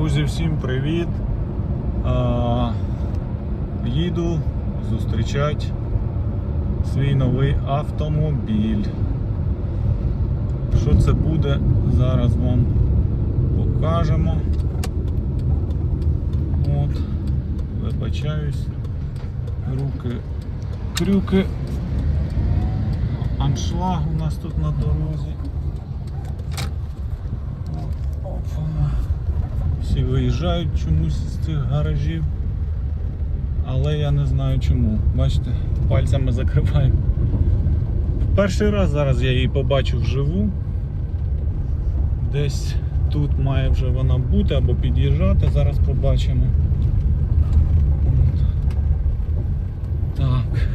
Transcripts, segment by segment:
Друзі, всім привіт! Їду зустрічати свій новий автомобіль. Що це буде, зараз вам покажемо. От, вибачаюсь, руки, крюки, аншлаг у нас тут на дорозі. Опа. Всі виїжджають чомусь з цих гаражів. Але я не знаю чому. Бачите, пальцями закриваю. Перший раз зараз я її побачив вживу. Десь тут має вже вона бути або під'їжджати, зараз побачимо. Так.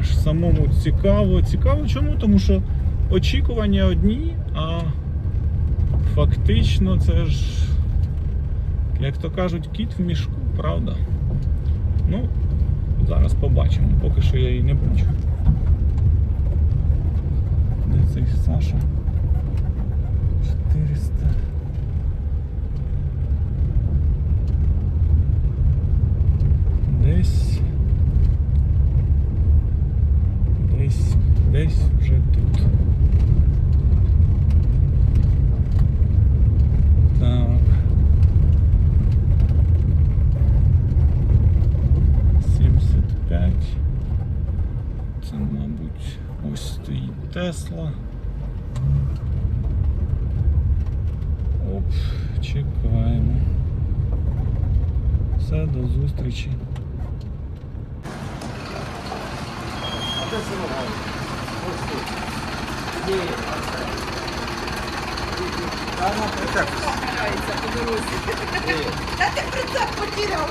Аж самому цікаво. Цікаво чому? Тому що очікування одні, а фактично це ж, як то кажуть, кіт в мішку, правда? Ну, зараз побачимо, поки що я її не бачу. Де цей Саша? Все, до зустрічі. Та ти прицеп потеряв.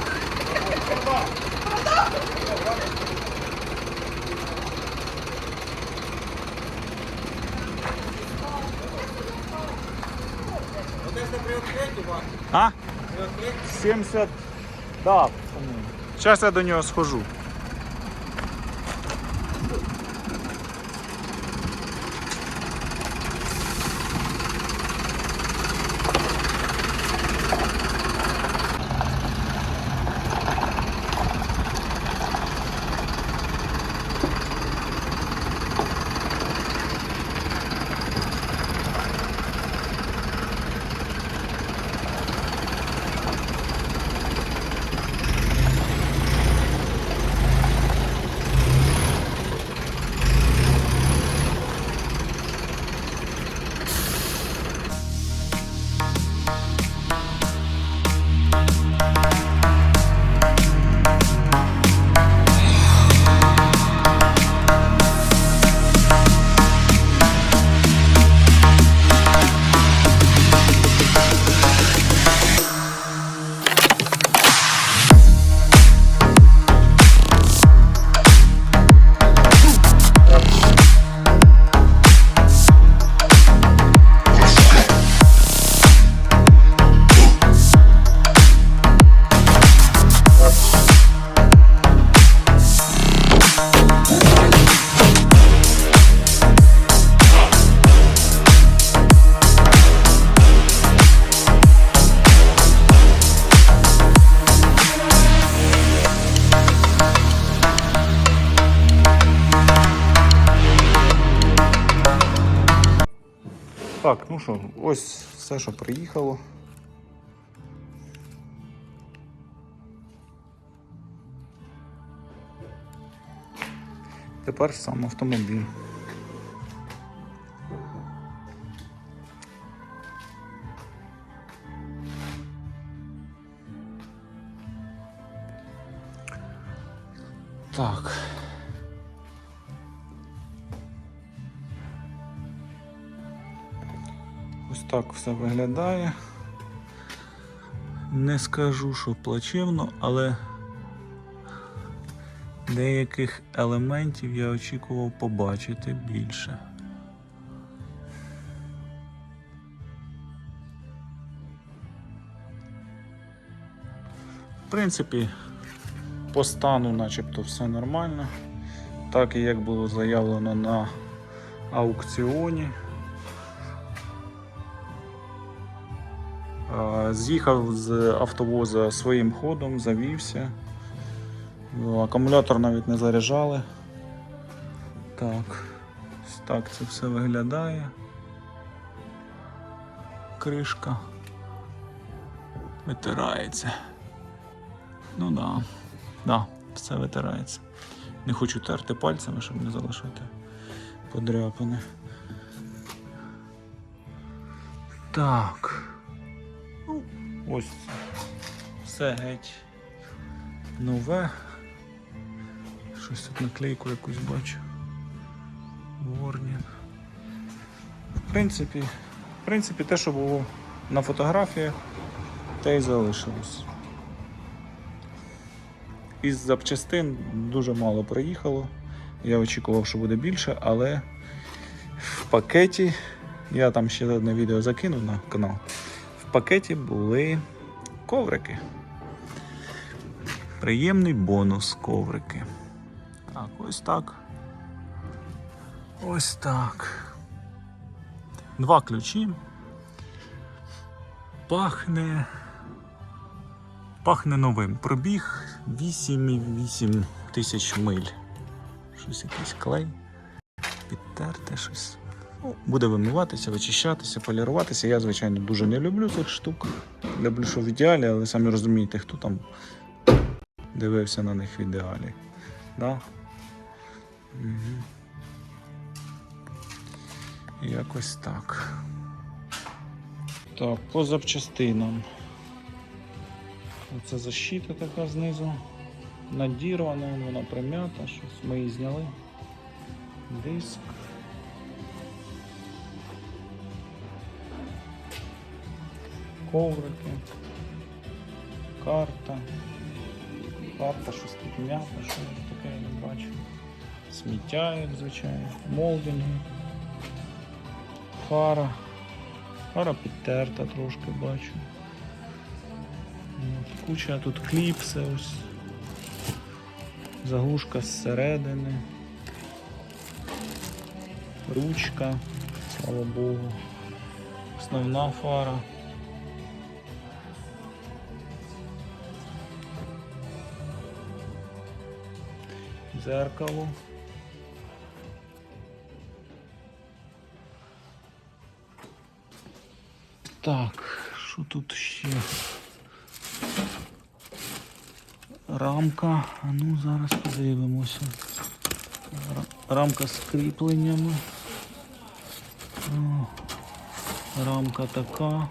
А? 70. Да. Зараз я до нього схожу. Так, ну що, ось все, що приїхало. Тепер сам автомобіль. Так. Ось так все виглядає. Не скажу, що плачевно, але деяких елементів я очікував побачити більше. В принципі, по стану начебто все нормально. Так і як було заявлено на аукціоні. З'їхав з автовоза своїм ходом, завівся. Ну, Акумулятор навіть не заряджали. Так, так це все виглядає. Кришка витирається. Ну да, да, все витирається. Не хочу терти пальцями, щоб не залишати подряпини. Так. Ось все геть нове. Щось тут наклейку якусь бачу. Warning. В принципі, в принципі, те, що було на фотографіях, те й залишилось. Із запчастин дуже мало приїхало. Я очікував, що буде більше, але в пакеті, я там ще одне відео закинув на канал. Пакеті були коврики. Приємний бонус коврики. Так, ось так. Ось так. Два ключі. Пахне. Пахне новим. Пробіг 8,8 тисяч миль. Щось якийсь клей. Підтерте щось. Буде вимиватися, вичищатися, поліруватися. Я, звичайно, дуже не люблю цих штук. Люблю, що в ідеалі, але самі розумієте, хто там дивився на них в ідеалі. Да? Угу. Якось так. Так, по запчастинам. Оце защита така знизу. Надірвана, вона прим'ята, щось ми її зняли. Диск. Коврики. Карта. Карта, щось тут м'ята, що таке я не бачу. Сміття, як звичайно, молдинги. Фара. Фара підтерта трошки бачу. От, Куча тут кліпси ось. Заглушка зсередини. Ручка, слава Богу. Основна фара. Дзеркало. Так, що тут ще? Рамка. А ну зараз подивимося. Рамка з кріпленнями. Рамка така.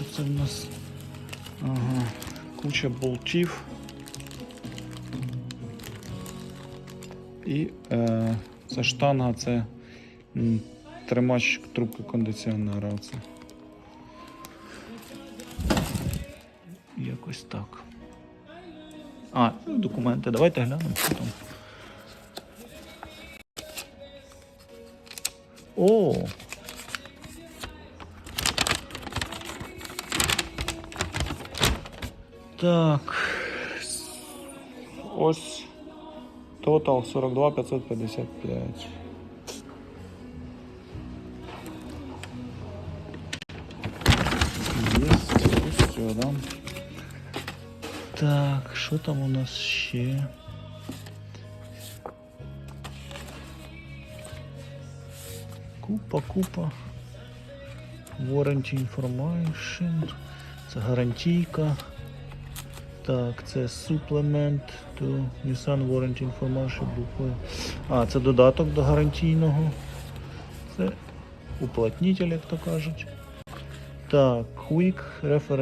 Що це в нас? Ага, куча болтів. І е, ця штанга це м, тримач трубки кондиціонера. Оце. Якось так. А, ну, документи. Давайте глянемо, що там. О! Так. Ось Total 42 555. Есть, ось все, да? Так, що там у нас ще? Купа, купа. Warranty information. Це гарантійка. Так, це supplement to Nissan Warranty Information буквою. А, це додаток до гарантійного. Це уплотнитель, як то кажуть. Так, Quick Reference